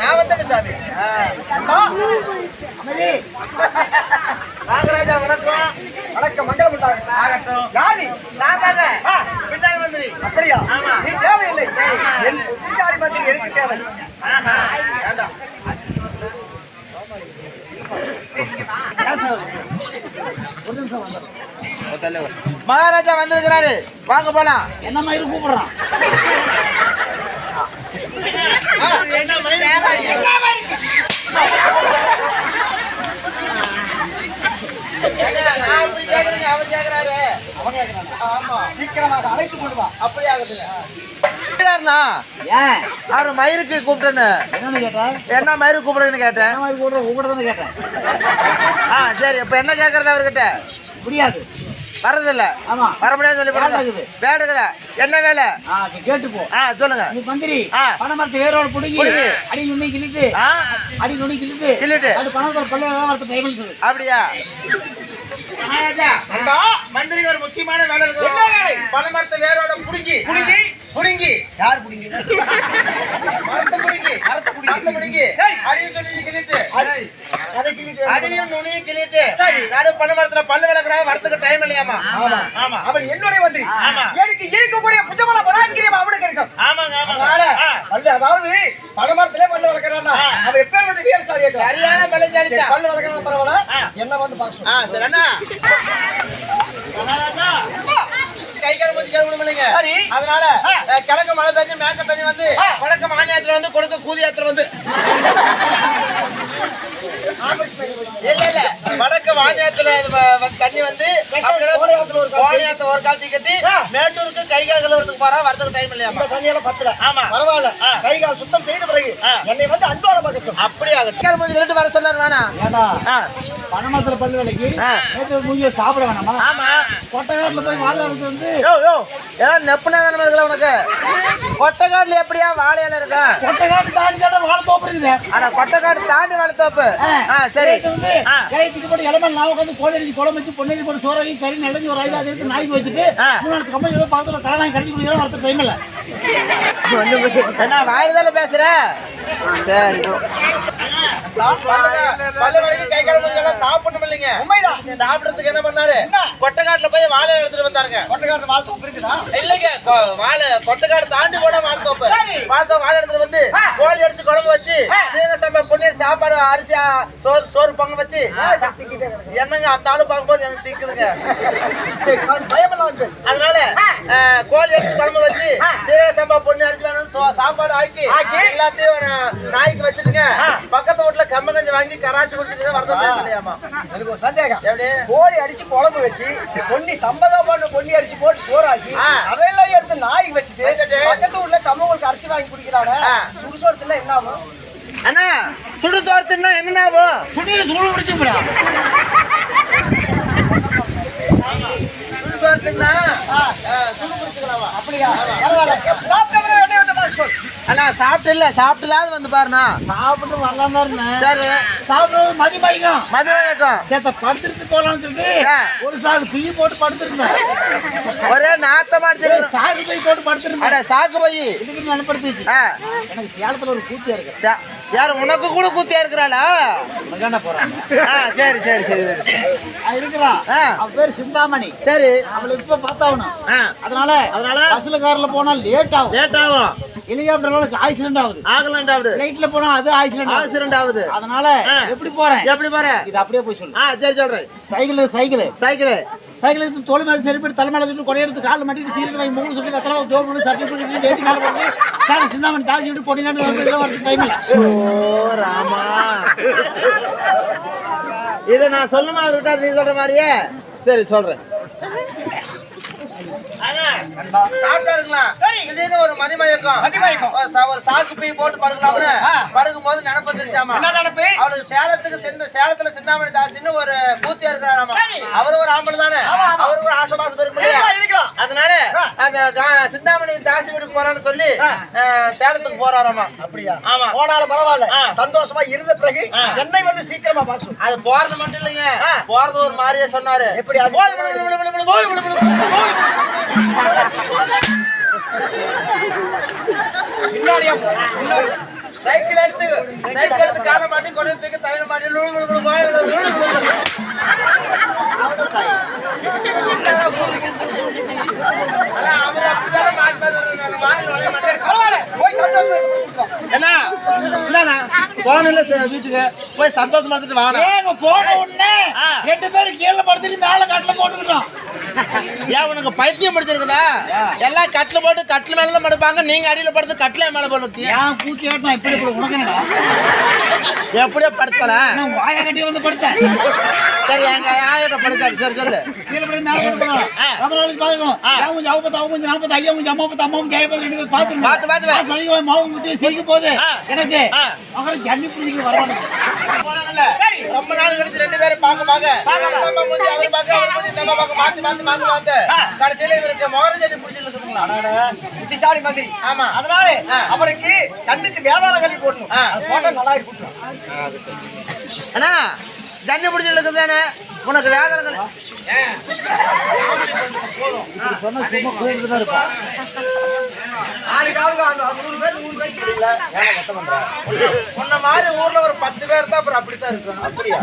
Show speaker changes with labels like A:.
A: நான் வந்துட்டேன் சாமி. நாகராஜா வணக்கம்.
B: வணக்கம் மங்களம் உண்டாகட்டும்.
A: ஆகட்டும்.
B: யார்? நீ?
A: நான் தாங்க. பின்னாடி மந்திரி
B: அப்படியா. நீ தேவையில்லை. என் பின்னாடி மந்திரி எனக்கு தேவை.
A: ஆஹா, வேண்டாம். மகாராஜா வந்திருக்கிறாரு. வாங்க போலாம்.
B: என்ன மயிறு கூப்பிடுறான்
A: என்ன மணி? ஏங்க, நான் அப்படி கேக்குறேங்க, அவர் அப்படி
B: ஏன்
A: அவரு மயிருக்கு கூப்பிட்டேன்னு
B: என்னன்னு
A: என்ன மயிரு கூப்பிடுறேன்னு கேட்டேன்
B: என்ன கேட்டேன்
A: ஆ சரி இப்ப என்ன கேக்குறது அவர்கிட்ட?
B: முடியாது
A: வர்றதில்ல.
B: ஆமா.
A: வர முடியாது சொல்லி
B: இருக்குது.
A: வேடுக்குதா என்ன வேலை?
B: கேட்டு போ.
A: ஆ சொல்லுங்க.
B: நீ மந்திரி. பணமரத்தை வேரோட புடுங்கி. அடி நுண்ணி கிழிட்டு
A: ஆ.
B: அடி நுண்ணி கிழிட்டு
A: கிள்ளிட்டு.
B: அது பணமரத்தை பல்ல சொல்லு
A: அப்படியா? மகாராஜா. மந்திரி ஒரு முக்கியமான வேலை இருக்கு? பழமரத்தை வேரோட புடுங்கி.
B: புடுங்கி?
A: புடுங்கி.
B: யார் புடிங்க?
A: மரத்தை புடுங்கி.
B: மரத்தை புடுங்கி.
A: மரத்தை புடுங்கி. சொல்லி
B: கிழிட்டு
A: அடியும் நுனியும் கிள்ளிட்டு
B: சரி.
A: நடு பழமரத்துல பல்லு விளக்குறா வரத்துக்கு டைம் இல்லையாமா
B: ஆமா.
A: ஆமா
B: அவன் என்னுடைய மந்திரி
A: ஆமா.
B: எனக்கு இருக்கக்கூடிய புஜமன பராக்கிரியம் அவனுக்கு இருக்கும்
A: ஆமாங்க
B: அதனால. பல்லு அதாவது பணமரத்திலே பல்லு வளர்க்கறான்னா
A: ஆ.
B: அவன் எப்பேற்பட்ட வீரர் சாதியா
A: சரியான பலஜாலித்தா
B: பல்லு வளர்க்கறான் பரவாயில்ல. என்ன வந்து சொல்லு.
A: சரி அண்ணா கை கால் மூஞ்சி கழுவணும் இல்லைங்க
B: சரி.
A: அதனால கிழக்கு மழை பெஞ்சு மேற்க தண்ணி வந்து. வடக்கு மானியத்துல வந்து கொடுக்க கூதி யாத்திரை வந்து இல்ல இல்ல வடக்கு வாணியத்துல தண்ணி வந்து
B: கோணியாத்துல ஒரு கால்
A: கோணியத்தை ஒரு கால் கட்டி. மேட்டூருக்கு கை கால் கழுவுறதுக்கு போறா வரதுக்கு டைம் இல்லையாமா
B: இந்த தண்ணியெல்லாம் பத்தல.
A: ஆமா.
B: பரவாயில்ல. கை கால் சுத்தம் செய்த பிறகு. என்னை வந்து அன்போட பார்க்கட்டும்
A: அப்படியா கால் மூஞ்சி கழிட்டு வர சொன்னாரு வேணா.
B: பணமரத்துல பல்லு விலைக்கு மூஞ்சிய சாப்பிட வேணாமா?
A: ஆமா.
B: கொட்டகாட்டுல போய் வாழ இருந்து வந்து
A: யோ யோ. ஏதாவது நெப்புனா தானே இருக்கல உனக்கு? கொட்டைக்காடுல எப்படியா வாழை இலை இருக்கா?
B: கொட்டகாட்டு தாண்டி தாண்டி வாழ தோப்புறீங்க
A: ஆனா கொட்டைக்காடு தாண்டி வளர்த்தோப்பு ஆ. சரி.
B: கைத்துக்கு போட்டு இளமல் நான் உட்காந்து கோழி அடிச்சு குழம்பு வச்சு பொண்ணு போட்டு சோறாகி கறி நல்லது ஒரு எடுத்து நாய்க்கு வச்சுட்டு. மூணு கம்பெனி ஏதோ பக்கத்துல கடன் கடிச்சு குடிக்கிறோம் அடுத்த டைம் இல்ல
A: என்ன வாயில சரி சாப்பிடறதுக்கு என்ன பண்ணாரு? கொட்டைக்காட்டுல போய் வாழை எடுத்துட்டு வந்தாருங்க
B: கொட்டகாட்டு வாழ தோப்பு இருக்குதா
A: இல்லைங்க வாழை கொட்டைக்காடு தாண்டி போன வாழை தோப்பு
B: சரி.
A: வாழை வாழை எடுத்துட்டு வந்து. கோழி எடுத்து குழம்பு வச்சு
B: ஆ.
A: சீரக சம்பா பொன்னீர் சாப்பாடு அரிசி ஆ, சோறு வச்சு என்னங்க அந்த ஆளு பார்க்கும்போது எனக்கு திக்குதுங்க அதனால கோழி எடுத்து குழம்பு வச்சு. சீரக சம்பா பொண்ணு அரிசி வேணும் சாப்பாடு ஆக்கி. எல்லாத்தையும் நாய்க்கு வச்சுட்டுங்க
B: ஆ.
A: பக்கத்து வீட்டுல கம்பங்கஞ்சி வாங்கி கராச்சி குடிச்சிட்டு வரதான் இல்லையாமா
B: எனக்கு ஒரு சந்தேகம் கோழி அடிச்சு குழம்பு வச்சு பொன்னி சம்பதம் போட்டு பொன்னி அடிச்சு போட்டு சோறாக்கி. அதெல்லாம் எடுத்து நாய்க்கு வச்சுட்டு. பக்கத்து ஊர்ல கம்மங்களுக்கு அரிசி வாங்கி குடிக்கிறாங்க. சுடுசோரத்துல என்ன ஆகும்
A: அண்ணா சுடு தோரத்துனா என்ன ஆகும்
B: சுடியில சூடு பிடிச்சுடா
A: சுடு தோரத்துனா சுடு குடிச்சுக்கலாமா
B: அப்படியா? பரவாயில்ல சொல்.
A: அண்ணா சாப்பிட்டு இல்ல சாப்பிட்டுலாவது வந்து பாருண்ணா.
B: சாப்பிட்டு வரலாம் தான் இருந்தேன்
A: சரி.
B: சாப்பிடுறது மதி பாய்க்கும்
A: மதுவழக்கம்
B: சேத்த படுத்துட்டு போலாம்னு சொல்லிட்டு. ஒரு சாகு பிய் போட்டு படுத்திருந்தேன்.
A: ஒரே நாத்தமா அடிச்சு
B: சாகு பை போட்டு படுத்திருந்தேன்.
A: சாக்கு போய்.
B: இதுக்கு நினைப்படுத்துச்சு எனக்கு சேலத்துல ஒரு கூத்தியா இருக்கு.
A: யார் உனக்கு கூட கூத்தியா இருக்கிறாளா? சரி சரி சரி
B: இருக்கிறான்.
A: ஆ.
B: அவ பேர் சிந்தாமணி.
A: சரி.
B: அவளை இப்ப பார்த்தாவணும் அதனால
A: அதனால?
B: பஸ்ல கார்ல போனா லேட் ஆகும்.
A: லேட் ஆகும்.
B: ஹெலிகாப்டர்ல ஆக்சிடென்ட் ஆகுது.
A: ஆகலாண்டா ஆகுது
B: ஃபிளைட்ல போனா அது ஆக்சிடென்ட்
A: ஆக்சிடென்ட் ஆகுது.
B: அதனால. எப்படி போறேன்?
A: எப்படி பாரு
B: இது அப்படியே போய் சொல்லு.
A: சரி சொல்றேன்.
B: Cycle cycle.
A: சைக்கிள்.
B: சைக்கிள் எடுத்து தோல் மேல சரி போட்டு தலை மேல வச்சுட்டு கொடை எடுத்து கால் மாட்டிட்டு சீரக வாங்கி மூணு சொல்லி வெத்தலை ஜோர் பண்ணி சட்டை போட்டு டேட்டி மேல போட்டு சாணி சிந்தாமணி தாசி விட்டு பொடிலாண்டு வரது டைம்
A: ஓ ராமா. இத நான் சொல்லுமா அவர்கிட்ட நீ சொல்ற மாதிரியே? சரி சொல்றேன்.
B: சரி.
A: திடீர்னு ஒரு மதிமயக்கம்
B: மதிமயக்கம்.
A: ஒரு சாக்கு பை போட்டு படுக்கலாம்னு. படுக்கும் போது நினப்பு வந்துருச்சாமா
B: என்ன நினைப்பு?
A: அவருக்கு சேலத்துக்கு சென்று சேலத்துல சிந்தாமணி தாசின்னு ஒரு பூத்தியா இருக்கிறாராமா. அவரு ஒரு ஆம்பளை தானே. அவருக்கு ஒரு?
B: இருக்கலாம், இருக்கலாம்.
A: அதனால. அந்த சிந்தாமணி தாசி வீட்டுக்கு போறான்னு சொல்லி சேலத்துக்கு போறாராமா
B: அப்படியா
A: ஆமா.
B: போனாலும் பரவாயில்ல. சந்தோஷமா இருந்த பிறகு. என்னை வந்து சீக்கிரமா சொல்லு
A: அது போறது மட்டும் இல்லைங்க. போறது ஒரு மாதிரியே சொன்னாரு
B: எப்படி அது? பின்னாடியா போ. பின்னாடி.
A: சைக்கிள் எடுத்து சைக்கிள் எடுத்து காலை மாட்டி கொண்டு தூக்கி மாட்டி அவரு அப்படிதானே மாத்தி வருவாரு. வாயில நுழைய மாட்டாரு. என்ன? என்னண்ணா? வீட்டுக்கு போய் சந்தோஷமா இருந்துட்டு வாங்க
B: ஏங்க போன உடனே ரெண்டு பேரும் கீழே படுத்துட்டு மேல கட்டில போட்டுக்கிட்டோம்
A: ஏன் உனக்கு பைத்தியம் முடிச்சிருக்குதா எல்லாம் கட்டில போட்டு கட்டில மேல தான் படுப்பாங்க. நீங்க அடியில படுத்து கட்டில மேல போட்டு
B: ஏன் பூச்சி கேட்டா இப்படி இப்படி உனக்கு என்னடா?
A: எப்படியோ படுத்தலாம்.
B: நான் வாயை கட்டி வந்து படுத்தேன்
A: சரி எங்க ஆயிட்ட படுக்காது சரி சொல்லு. பார்த்து, பார்த்து.
B: சனிக்கிழமை மாவு முத்தி சிரிக்க போகுது. எனக்கு அப்புறம் ஜன்னி வரவாங்க
A: போனாங்கல்ல? ரொம்ப நாள் கழிச்சு ரெண்டு பேரும் பார்க்க பார்க்க நம்ம மூஞ்சி அவர் பார்க்க அவர் மூஞ்சி நம்ம பார்க்க மாத்தி மாத்தி மாத்தி மாத்து கடைசியில இவருக்கு பிடிச்சிட்டு இருக்குங்களா
C: புத்திசாலி மாதிரி
A: ஆமா
C: அதனால. அவனுக்கு கண்ணுக்கு வேதாள கல்வி போடணும் போட்டா நல்லா இருக்கும்
A: அண்ணா ஜன்னி பிடிச்சிட்டு இருக்குதானே உனக்கு வேதனை நூறு பேர் நூறு உன்ன மாதிரி ஊர்ல ஒரு பத்து பேர் தான் அப்புறம் அப்படித்தான் இருக்கும் அப்படியா